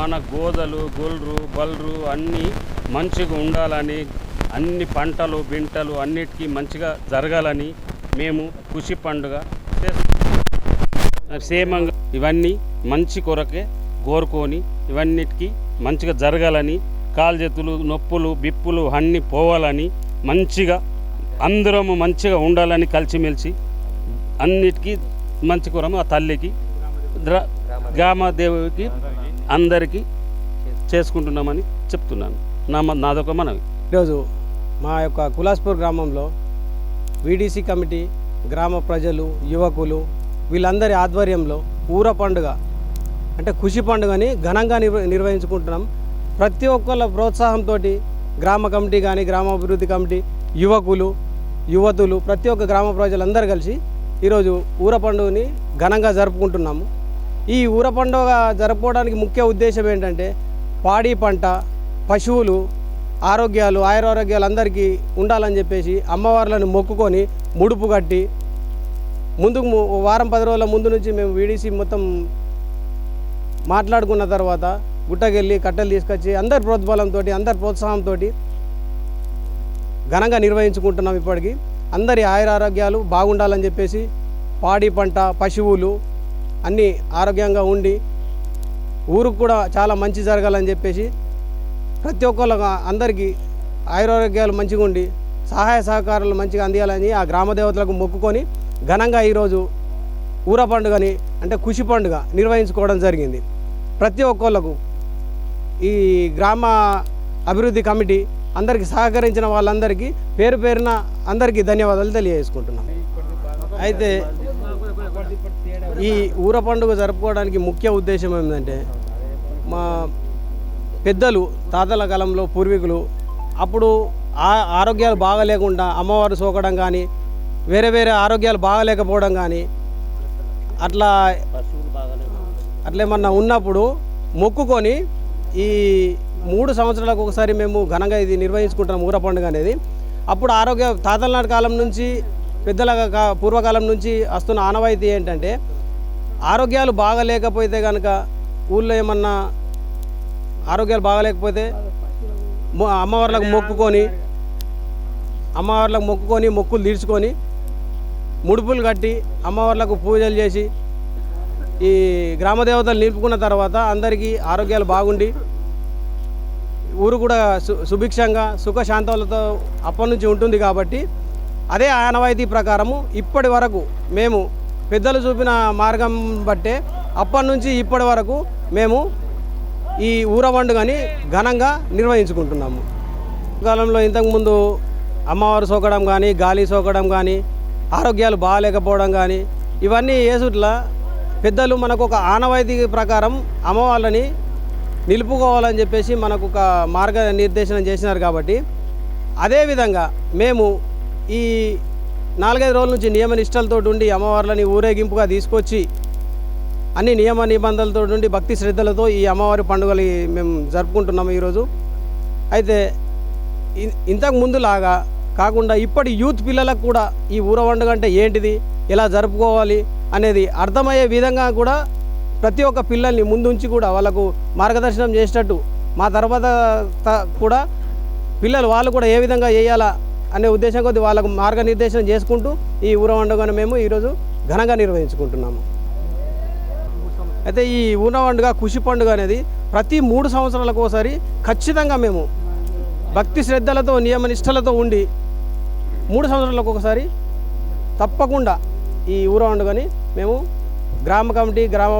మన గోదలు గొల్లు బల్రు అన్నీ మంచిగా ఉండాలని అన్ని పంటలు బింటలు అన్నిటికీ మంచిగా జరగాలని మేము ఖుషి పండుగ క్షేమంగా ఇవన్నీ మంచి కొరకే కోరుకొని ఇవన్నిటికీ మంచిగా జరగాలని కాలు చేతులు నొప్పులు బిప్పులు అన్నీ పోవాలని మంచిగా అందరము మంచిగా ఉండాలని కలిసిమెలిసి అన్నిటికీ మంచి కొరము ఆ తల్లికి గ్రామదేవికి అందరికీ చేసుకుంటున్నామని చెప్తున్నాను. నా మ- నాదొక మనవి. ఈరోజు మా యొక్క కులాస్పూర్ గ్రామంలో వీడీసీ కమిటీ గ్రామ ప్రజలు యువకులు వీళ్ళందరి ఆధ్వర్యంలో ఊర పండుగ అంటే ఖుషి పండుగని ఘనంగా నిర్వహించుకుంటున్నాం. ప్రతి ఒక్కళ్ళ ప్రోత్సాహంతో గ్రామ కమిటీ కానీ గ్రామాభివృద్ధి కమిటీ యువకులు యువతులు ప్రతి ఒక్క గ్రామ ప్రజలందరూ కలిసి ఈరోజు ఊర పండుగని ఘనంగా జరుపుకుంటున్నాము. ఈ ఊర పండుగ జరుపుకోవడానికి ముఖ్య ఉద్దేశం ఏంటంటే పాడి పంట పశువులు ఆరోగ్యాలు ఆయురారోగ్యాలు అందరికీ ఉండాలని చెప్పేసి అమ్మవార్లను మొక్కుకొని ముడుపు కట్టి ముందుకు వారం పది రోజుల ముందు నుంచి మేము వీడిసి మొత్తం మాట్లాడుకున్న తర్వాత గుట్టకెళ్ళి కట్టెలు తీసుకొచ్చి అందరి ప్రోద్బలంతో అందరి ప్రోత్సాహంతో ఘనంగా నిర్వహించుకుంటున్నాం ఇప్పటికీ. అందరి ఆయురారోగ్యాలు బాగుండాలని చెప్పేసి పాడి పంట పశువులు అన్నీ ఆరోగ్యంగా ఉండి ఊరికి కూడా చాలా మంచి జరగాలని చెప్పేసి ప్రతి ఒక్కళ్ళ అందరికీ ఆయురారోగ్యాలు మంచిగా ఉండి సహాయ సహకారాలు మంచిగా అందియాలని ఆ గ్రామ దేవతలకు మొక్కుకొని ఘనంగా ఈరోజు ఊర పండుగని అంటే ఖుషి పండుగ నిర్వహించుకోవడం జరిగింది. ప్రతి ఒక్కళ్ళకు ఈ గ్రామ అభివృద్ధి కమిటీ అందరికీ సహకరించిన వాళ్ళందరికీ పేరు పేరున అందరికీ ధన్యవాదాలు తెలియజేసుకుంటున్నాం. అయితే ఈ ఊర పండుగ జరుపుకోవడానికి ముఖ్య ఉద్దేశం ఏంటంటే మా పెద్దలు తాతల కాలంలో పూర్వీకులు అప్పుడు ఆ ఆరోగ్యాలు బాగలేకుండా అమ్మవారు సోకడం కానీ వేరే వేరే ఆరోగ్యాలు బాగాలేకపోవడం కానీ అట్లా అట్లా ఏమన్నా ఉన్నప్పుడు మొక్కుకొని ఈ మూడు సంవత్సరాలకు ఒకసారి మేము ఘనంగా ఇది నిర్వహించుకుంటున్నాం ఊర పండుగ అనేది. అప్పుడు ఆరోగ్య తాతల నాటి కాలం నుంచి పెద్దల కా- పూర్వకాలం నుంచి వస్తున్న ఆనవాయితీ ఏంటంటే ఆరోగ్యాలు బాగలేకపోతే కనుక ఊళ్ళో ఏమన్నా ఆరోగ్యాలు బాగలేకపోతే మొ- అమ్మవార్లకు మొక్కుకొని అమ్మవార్లకు మొక్కుకొని మొక్కులు తీర్చుకొని ముడుపులు కట్టి అమ్మవార్లకు పూజలు చేసి ఈ గ్రామ దేవతలు నిలుపుకున్న తర్వాత అందరికీ ఆరోగ్యాలు బాగుండి ఊరు కూడా సు సుభిక్షంగా సుఖశాంతాలతో అప్పటి నుంచి ఉంటుంది కాబట్టి అదే ఆనవాయితీ ప్రకారము ఇప్పటి వరకు మేము పెద్దలు చూపిన మార్గం బట్టే అప్పటి నుంచి ఇప్పటి వరకు మేము ఈ ఊర పండుగని ఘనంగా నిర్వహించుకుంటున్నాము. కాలంలో ఇంతకుముందు అమ్మవారు సోకడం కానీ గాలి సోకడం కానీ ఆరోగ్యాలు బాగాలేకపోవడం కానీ ఇవన్నీ ఏసుట్ల పెద్దలు మనకు ఒక ఆనవాయితీ ప్రకారం అమ్మవాళ్ళని నిలుపుకోవాలని చెప్పేసి మనకు ఒక మార్గ నిర్దేశనం చేసినారు కాబట్టి అదేవిధంగా మేము ఈ నాలుగైదు రోజుల నుంచి నియమ నిష్టలతో ఉండి అమ్మవార్లని ఊరేగింపుగా తీసుకొచ్చి అన్ని నియమ నిబంధనలతో నుండి భక్తి శ్రద్ధలతో ఈ అమ్మవారి పండుగలు మేము జరుపుకుంటున్నాము ఈరోజు. అయితే ఇంతకు ముందులాగా కాకుండా ఇప్పటి యూత్ పిల్లలకు కూడా ఈ ఊర పండుగ అంటే ఏంటిది ఎలా జరుపుకోవాలి అనేది అర్థమయ్యే విధంగా కూడా ప్రతి ఒక్క పిల్లల్ని ముందుంచి కూడా వాళ్ళకు మార్గదర్శనం చేసేటట్టు మా తర్వాత కూడా పిల్లలు వాళ్ళు కూడా ఏ విధంగా చేయాలా అనే ఉద్దేశం కొద్ది వాళ్ళకు మార్గనిర్దేశం చేసుకుంటూ ఈ ఊర పండుగను మేము ఈరోజు ఘనంగా నిర్వహించుకుంటున్నాము. అయితే ఈ ఊర పండుగ కృషి పండుగ అనేది ప్రతి మూడు సంవత్సరాలకు ఒకసారి ఖచ్చితంగా మేము భక్తి శ్రద్ధలతో నియమ నిష్టలతో ఉండి మూడు సంవత్సరాలకు ఒకసారి తప్పకుండా ఈ ఊర పండుగని మేము గ్రామ కమిటీ గ్రామ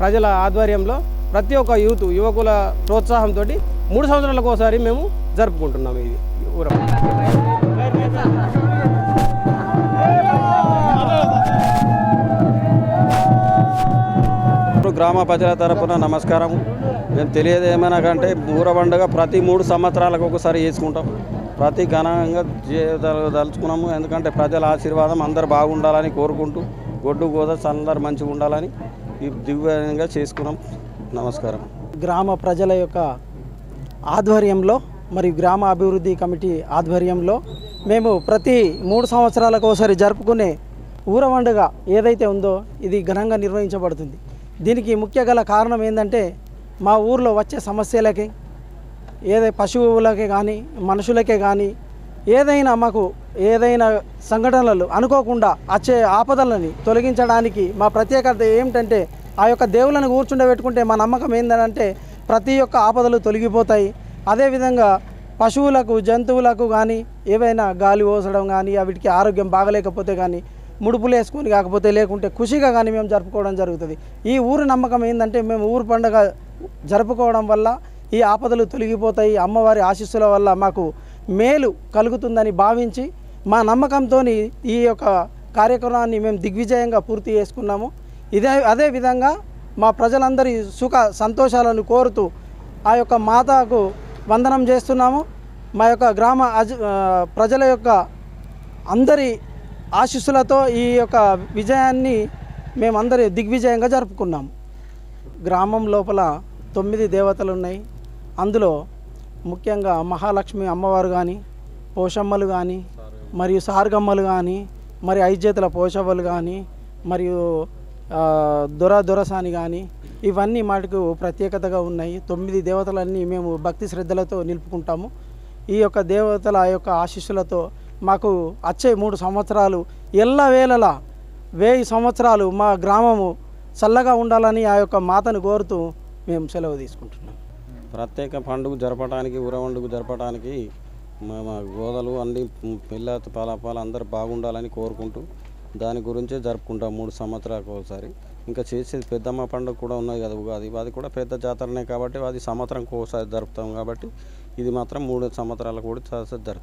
ప్రజల ఆధ్వర్యంలో ప్రతి ఒక్క యూత్ యువకుల ప్రోత్సాహంతో మూడు సంవత్సరాలకు ఒకసారి మేము జరుపుకుంటున్నాము ఇది ఊర గ్రామ ప్రజల తరపున నమస్కారం మేము తెలియదు ఏమైనా కంటే ఊర పండుగ ప్రతి మూడు సంవత్సరాలకు ఒకసారి చేసుకుంటాం. ప్రతి ఘనంగా చేయదల- దలుచుకున్నాము ఎందుకంటే ప్రజల ఆశీర్వాదం అందరు బాగుండాలని కోరుకుంటూ గొడ్డు గోద అందరు మంచిగా ఉండాలని ఈ దివ్యంగా చేసుకున్నాం. నమస్కారం. గ్రామ ప్రజల యొక్క ఆధ్వర్యంలో మరియు గ్రామ అభివృద్ధి కమిటీ ఆధ్వర్యంలో మేము ప్రతి మూడు సంవత్సరాలకు ఒకసారి జరుపుకునే ఊర పండుగ ఏదైతే ఉందో ఇది ఘనంగా నిర్వహించబడుతుంది. దీనికి ముఖ్య గల కారణం ఏంటంటే మా ఊర్లో వచ్చే సమస్యలకి ఏదైనా పశువులకే కానీ మనుషులకే కానీ ఏదైనా మాకు ఏదైనా సంఘటనలు అనుకోకుండా వచ్చే ఆపదలని తొలగించడానికి మా ప్రత్యేకత ఏమిటంటే ఆ యొక్క దేవులను కూర్చుండబెట్టుకుంటే మా నమ్మకం ఏంటంటే ప్రతి ఒక్క ఆపదలు తొలగిపోతాయి. అదేవిధంగా పశువులకు జంతువులకు కానీ ఏవైనా గాలి పోసడం కానీ వీటికి ఆరోగ్యం బాగలేకపోతే కానీ ముడుపులు వేసుకొని కాకపోతే లేకుంటే ఖుషిగా కానీ మేము జరుపుకోవడం జరుగుతుంది. ఈ ఊరి నమ్మకం ఏంటంటే మేము ఊరు పండుగ జరుపుకోవడం వల్ల ఈ ఆపదలు తొలగిపోతాయి. అమ్మవారి ఆశీస్సుల వల్ల మాకు మేలు కలుగుతుందని భావించి మా నమ్మకంతో ఈ యొక్క కార్యక్రమాన్ని మేము దిగ్విజయంగా పూర్తి చేసుకున్నాము. ఇదే అదే విధంగా మా ప్రజలందరి సుఖ సంతోషాలను కోరుతూ ఆ యొక్క మాతకు వందనం చేస్తున్నాము. మా యొక్క గ్రామ అజ ప్రజల యొక్క అందరి ఆశీస్సులతో ఈ యొక్క విజయాన్ని మేమందరి దిగ్విజయంగా జరుపుకున్నాం. గ్రామం లోపల తొమ్మిది దేవతలు ఉన్నాయి. అందులో ముఖ్యంగా మహాలక్ష్మి అమ్మవారు కానీ పోషమ్మలు కానీ మరియు సార్గమ్మలు కానీ మరి ఐజ్యతల పోషవ్వలు కానీ మరియు దొర దొరసాని కానీ ఇవన్నీ మాటకు ప్రత్యేకతగా ఉన్నాయి. తొమ్మిది దేవతలన్నీ మేము భక్తి శ్రద్ధలతో నిలుపుకుంటాము. ఈ యొక్క దేవతల యొక్క ఆశీస్సులతో మాకు వచ్చే మూడు సంవత్సరాలు ఎల్లవేళలా వేయి సంవత్సరాలు మా గ్రామము చల్లగా ఉండాలని ఆ యొక్క మాతను కోరుతూ మేము సెలవు తీసుకుంటున్నాం. ప్రత్యేక పండుగ జరపడానికి ఉరవండుగు జరపడానికి మా గోదలు అన్ని పిల్ల పాలపాలు అందరూ బాగుండాలని కోరుకుంటూ దాని గురించే జరుపుకుంటాం మూడు సంవత్సరాలకు ఒకసారి. ఇంకా చేసేది పెద్దమ్మ పండుగ కూడా ఉన్నది కదా ఉగాది. అది కూడా పెద్ద జాతరనే కాబట్టి అది సంవత్సరంకి ఒకసారి జరుపుతాం కాబట్టి ఇది మాత్రం మూడు సంవత్సరాలకు కూడా జరుపుతాం.